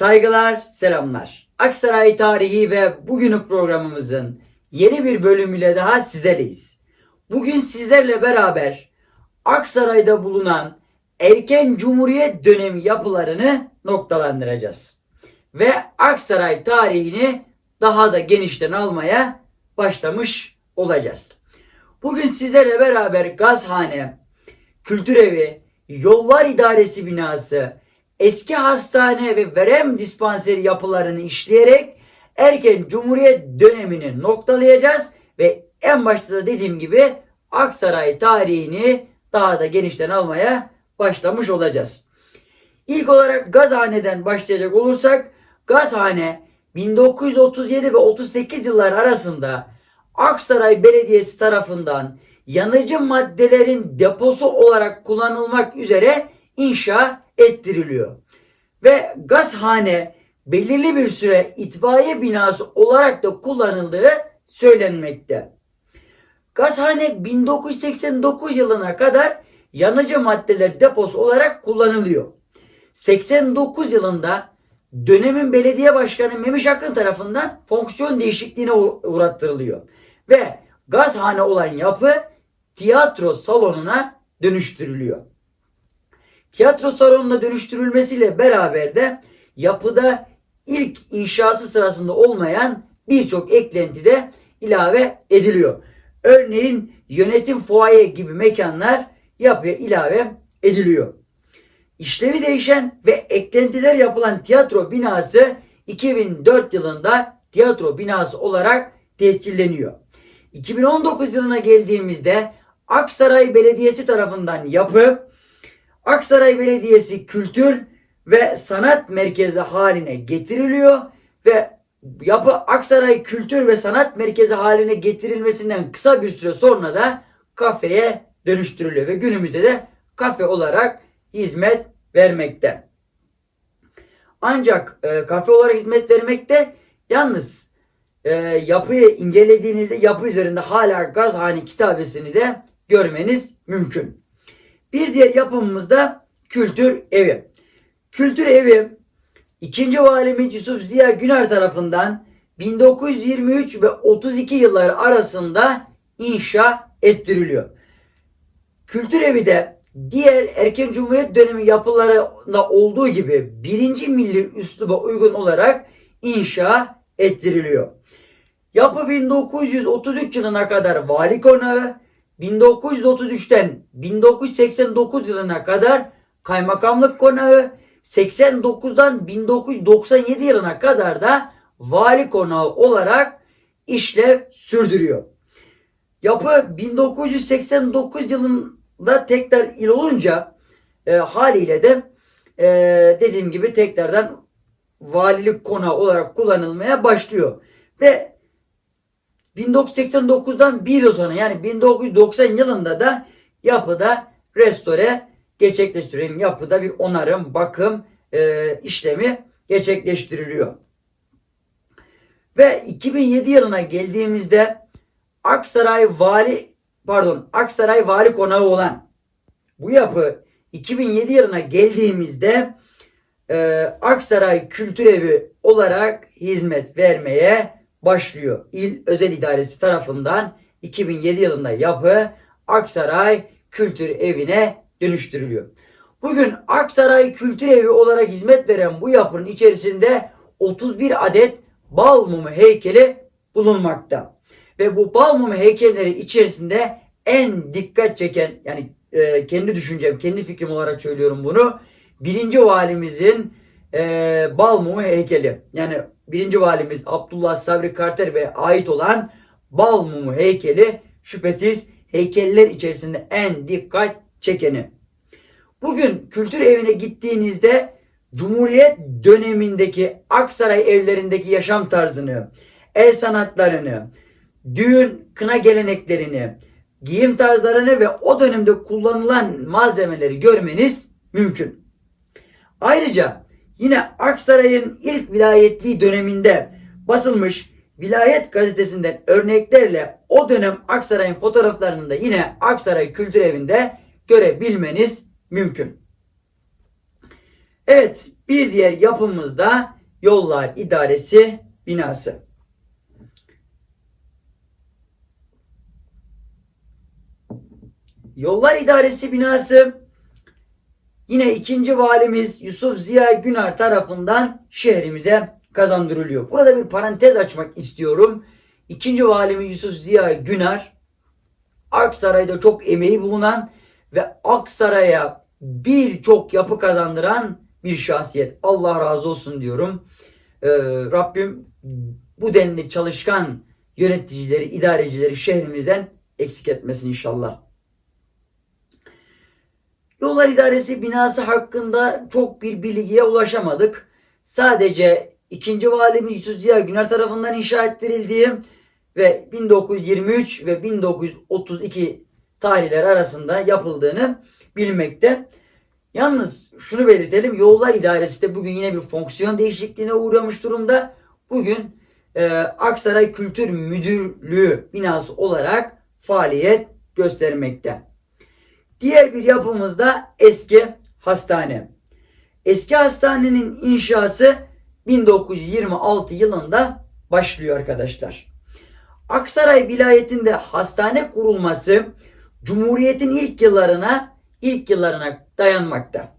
Saygılar, selamlar. Aksaray tarihi ve bugünü programımızın yeni bir bölümüyle daha sizlerleyiz. Bugün sizlerle beraber Aksaray'da bulunan erken Cumhuriyet dönemi yapılarını noktalandıracağız. Ve Aksaray tarihini daha da genişten almaya başlamış olacağız. Bugün sizlerle beraber Gazhane, Kültür Evi, Yollar İdaresi binası, eski hastane ve verem dispanseri yapılarını işleyerek erken Cumhuriyet dönemini noktalayacağız ve en başta da dediğim gibi Aksaray tarihini daha da genişten almaya başlamış olacağız. İlk olarak Gazhane'den başlayacak olursak Gazhane 1937 ve 38 yıllar arasında Aksaray Belediyesi tarafından yanıcı maddelerin deposu olarak kullanılmak üzere inşa ettiriliyor. Ve gazhane belirli bir süre itfaiye binası olarak da kullanıldığı söylenmekte. Gazhane 1989 yılına kadar yanıcı maddeler deposu olarak kullanılıyor. 89 yılında dönemin belediye başkanı Memiş Akın tarafından fonksiyon değişikliğine uğrattırılıyor. Ve gazhane olan yapı tiyatro salonuna dönüştürülüyor. Tiyatro salonuna dönüştürülmesiyle beraber de yapıda ilk inşası sırasında olmayan birçok eklenti de ilave ediliyor. Örneğin yönetim fuaye gibi mekanlar yapıya ilave ediliyor. İşlevi değişen ve eklentiler yapılan tiyatro binası 2004 yılında tiyatro binası olarak tescilleniyor. 2019 yılına geldiğimizde Aksaray Belediyesi tarafından yapı Aksaray Belediyesi Kültür ve Sanat Merkezi haline getiriliyor ve yapı Aksaray Kültür ve Sanat Merkezi haline getirilmesinden kısa bir süre sonra da kafeye dönüştürülüyor ve günümüzde de kafe olarak hizmet vermekte. Ancak e, kafe olarak hizmet vermekte yalnız e, yapıyı incelediğinizde yapı üzerinde hala gazhane kitabesini de görmeniz mümkün. Bir diğer yapımız da kültür evi. Kültür evi 2. Valimiz Yusuf Ziya Güner tarafından 1923 ve 32 yılları arasında inşa ettiriliyor. Kültür evi de diğer erken cumhuriyet dönemi yapılarında olduğu gibi birinci milli üsluba uygun olarak inşa ettiriliyor. Yapı 1933 yılına kadar vali konağı, 1933'ten 1989 yılına kadar kaymakamlık konağı, 89'dan 1997 yılına kadar da vali konağı olarak işlev sürdürüyor. Yapı 1989 yılında tekrar il olunca e, haliyle de e, dediğim gibi tekrardan valilik konağı olarak kullanılmaya başlıyor. Ve 1989'dan bir yıl sonra yani 1990 yılında da yapıda restore gerçekleştirilen yapıda bir onarım, bakım e, işlemi gerçekleştiriliyor. Ve 2007 yılına geldiğimizde Aksaray Vali pardon Aksaray Vali Konağı olan bu yapı 2007 yılına geldiğimizde e, Aksaray Kültür Evi olarak hizmet vermeye başlıyor. İl Özel İdaresi tarafından 2007 yılında yapı Aksaray Kültür Evi'ne dönüştürülüyor. Bugün Aksaray Kültür Evi olarak hizmet veren bu yapının içerisinde 31 adet bal mumu heykeli bulunmakta. Ve bu bal mumu heykelleri içerisinde en dikkat çeken yani e, kendi düşüncem, kendi fikrim olarak söylüyorum bunu. Birinci valimizin e, bal mumu heykeli. Yani birinci valimiz Abdullah Sabri Karter Bey'e ait olan bal mumu heykeli şüphesiz heykeller içerisinde en dikkat çekeni. Bugün kültür evine gittiğinizde Cumhuriyet dönemindeki Aksaray evlerindeki yaşam tarzını, el sanatlarını, düğün kına geleneklerini, giyim tarzlarını ve o dönemde kullanılan malzemeleri görmeniz mümkün. Ayrıca yine Aksaray'ın ilk vilayetliği döneminde basılmış Vilayet gazetesinden örneklerle o dönem Aksaray'ın fotoğraflarını da yine Aksaray Kültür Evi'nde görebilmeniz mümkün. Evet bir diğer yapımız da Yollar İdaresi binası. Yollar İdaresi binası yine ikinci valimiz Yusuf Ziya Günar tarafından şehrimize kazandırılıyor. Burada bir parantez açmak istiyorum. İkinci valimiz Yusuf Ziya Günar Aksaray'da çok emeği bulunan ve Aksaray'a birçok yapı kazandıran bir şahsiyet. Allah razı olsun diyorum. Ee, Rabbim bu denli çalışkan yöneticileri, idarecileri şehrimizden eksik etmesin inşallah. Yollar İdaresi binası hakkında çok bir bilgiye ulaşamadık. Sadece ikinci valimiz Yusuf Ziya Güner tarafından inşa ettirildiği ve 1923 ve 1932 tarihler arasında yapıldığını bilmekte. Yalnız şunu belirtelim. Yollar İdaresi de bugün yine bir fonksiyon değişikliğine uğramış durumda. Bugün e, Aksaray Kültür Müdürlüğü binası olarak faaliyet göstermekte. Diğer bir yapımız da eski hastane. Eski hastanenin inşası 1926 yılında başlıyor arkadaşlar. Aksaray vilayetinde hastane kurulması Cumhuriyet'in ilk yıllarına ilk yıllarına dayanmakta.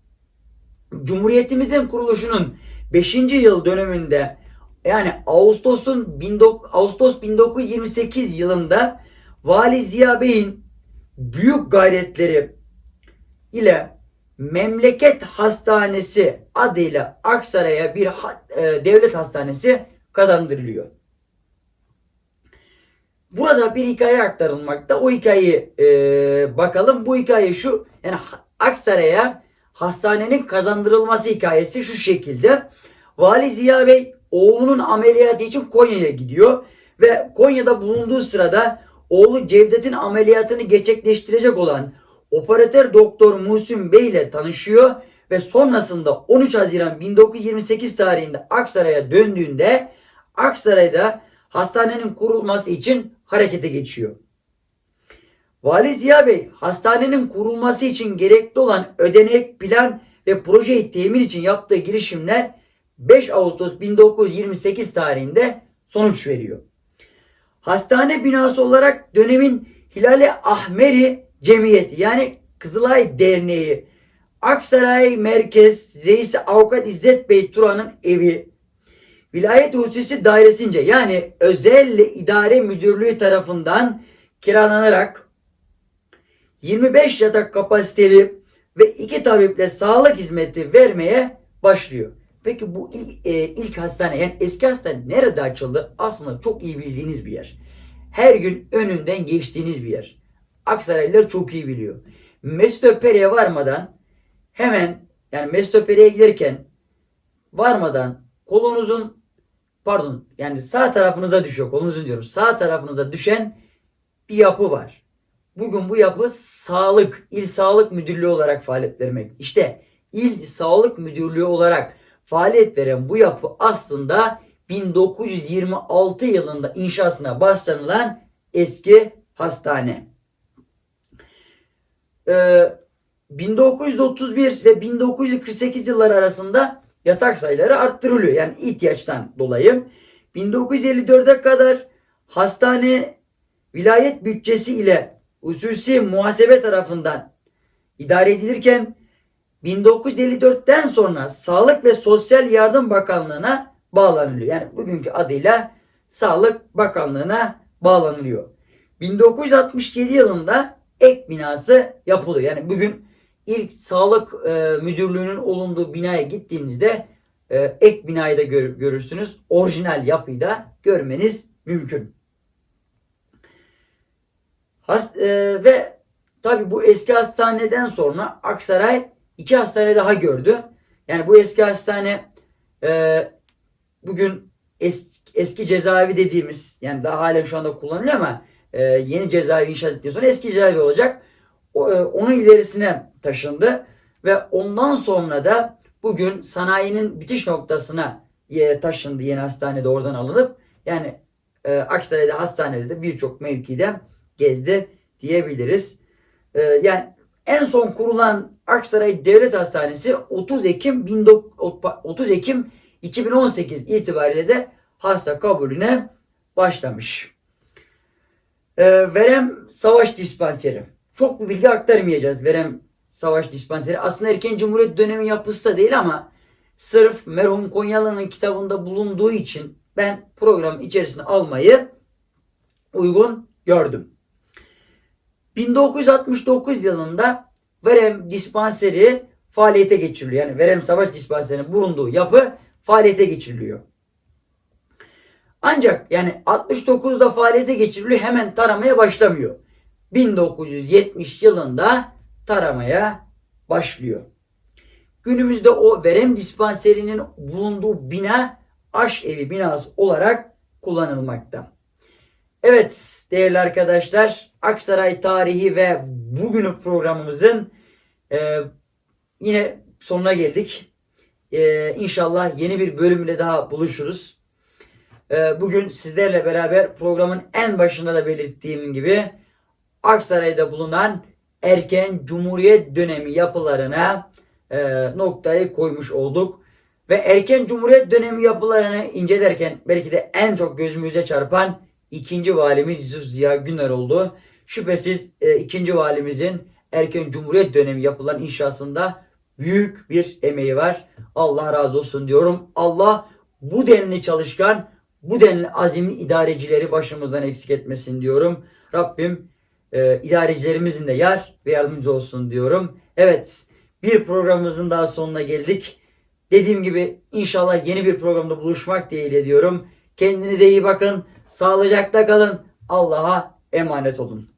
Cumhuriyetimizin kuruluşunun 5. yıl dönümünde yani Ağustos'un 19, Ağustos 1928 yılında Vali Ziya Bey'in büyük gayretleri ile Memleket Hastanesi adıyla Aksaray'a bir e, devlet hastanesi kazandırılıyor. Burada bir hikaye aktarılmakta. O hikayeyi e, bakalım. Bu hikaye şu. Yani Aksaray'a hastanenin kazandırılması hikayesi şu şekilde. Vali Ziya Bey oğlunun ameliyatı için Konya'ya gidiyor. Ve Konya'da bulunduğu sırada oğlu Cevdet'in ameliyatını gerçekleştirecek olan operatör doktor Muhsin Bey ile tanışıyor ve sonrasında 13 Haziran 1928 tarihinde Aksaray'a döndüğünde Aksaray'da hastanenin kurulması için harekete geçiyor. Vali Ziya Bey hastanenin kurulması için gerekli olan ödenek, plan ve projeyi temin için yaptığı girişimler 5 Ağustos 1928 tarihinde sonuç veriyor. Hastane binası olarak dönemin Hilali Ahmeri Cemiyeti yani Kızılay Derneği, Aksaray Merkez Reisi Avukat İzzet Bey Turan'ın evi, Vilayet Hususi Dairesince yani özel idare müdürlüğü tarafından kiralanarak 25 yatak kapasiteli ve iki tabiple sağlık hizmeti vermeye başlıyor. Peki bu ilk, e, ilk hastane yani eski hastane nerede açıldı? Aslında çok iyi bildiğiniz bir yer. Her gün önünden geçtiğiniz bir yer. Aksaraylılar çok iyi biliyor. Mesut Öperi'ye varmadan hemen yani Mesut Öperi'ye giderken varmadan kolunuzun pardon yani sağ tarafınıza düşüyor. Kolunuzun diyorum. Sağ tarafınıza düşen bir yapı var. Bugün bu yapı sağlık, il sağlık müdürlüğü olarak faaliyet vermek. İşte il sağlık müdürlüğü olarak faaliyet veren bu yapı aslında 1926 yılında inşasına başlanılan eski hastane. Ee, 1931 ve 1948 yılları arasında yatak sayıları arttırılıyor. Yani ihtiyaçtan dolayı. 1954'e kadar hastane vilayet bütçesi ile hususi muhasebe tarafından idare edilirken 1954'ten sonra Sağlık ve Sosyal Yardım Bakanlığı'na bağlanılıyor. Yani bugünkü adıyla Sağlık Bakanlığı'na bağlanılıyor. 1967 yılında ek binası yapılıyor. Yani bugün ilk sağlık e, müdürlüğünün olunduğu binaya gittiğinizde e, ek binayı da gör- görürsünüz. Orijinal yapıyı da görmeniz mümkün. Has, e, ve tabi bu eski hastaneden sonra Aksaray iki hastane daha gördü. Yani bu eski hastane e, bugün es, eski cezaevi dediğimiz yani daha halen şu anda kullanılıyor ama e, yeni cezaevi inşa edildikten sonra eski cezaevi olacak. O, e, onun ilerisine taşındı ve ondan sonra da bugün sanayinin bitiş noktasına e, taşındı yeni hastanede oradan alınıp yani e, Aksaray'da hastanede de birçok mevkide gezdi diyebiliriz. E, yani en son kurulan Aksaray Devlet Hastanesi 30 Ekim 19 30 Ekim 2018 itibariyle de hasta kabulüne başlamış. Ee, verem Savaş Dispanseri. Çok bir bilgi aktarmayacağız Verem Savaş Dispanseri. Aslında erken Cumhuriyet dönemi yapısı da değil ama sırf merhum Konyalı'nın kitabında bulunduğu için ben program içerisine almayı uygun gördüm. 1969 yılında verem dispanseri faaliyete geçiriliyor. Yani verem savaş dispanserinin bulunduğu yapı faaliyete geçiriliyor. Ancak yani 69'da faaliyete geçiriliyor hemen taramaya başlamıyor. 1970 yılında taramaya başlıyor. Günümüzde o verem dispanserinin bulunduğu bina aş evi binası olarak kullanılmakta. Evet değerli arkadaşlar Aksaray tarihi ve bugünü programımızın e, yine sonuna geldik. E, inşallah yeni bir bölümle daha buluşuruz. E, bugün sizlerle beraber programın en başında da belirttiğim gibi Aksaray'da bulunan erken Cumhuriyet dönemi yapılarına e, noktayı koymuş olduk. Ve erken Cumhuriyet dönemi yapılarını incelerken belki de en çok gözümüze çarpan ikinci valimiz Yusuf Ziya Güner oldu. Şüphesiz e, ikinci valimizin erken Cumhuriyet dönemi yapılan inşasında büyük bir emeği var. Allah razı olsun diyorum. Allah bu denli çalışkan, bu denli azimli idarecileri başımızdan eksik etmesin diyorum. Rabbim e, idarecilerimizin de yar ve yardımcı olsun diyorum. Evet bir programımızın daha sonuna geldik. Dediğim gibi inşallah yeni bir programda buluşmak dileğiyle diyorum. Kendinize iyi bakın. Sağlıcakla kalın. Allah'a emanet olun.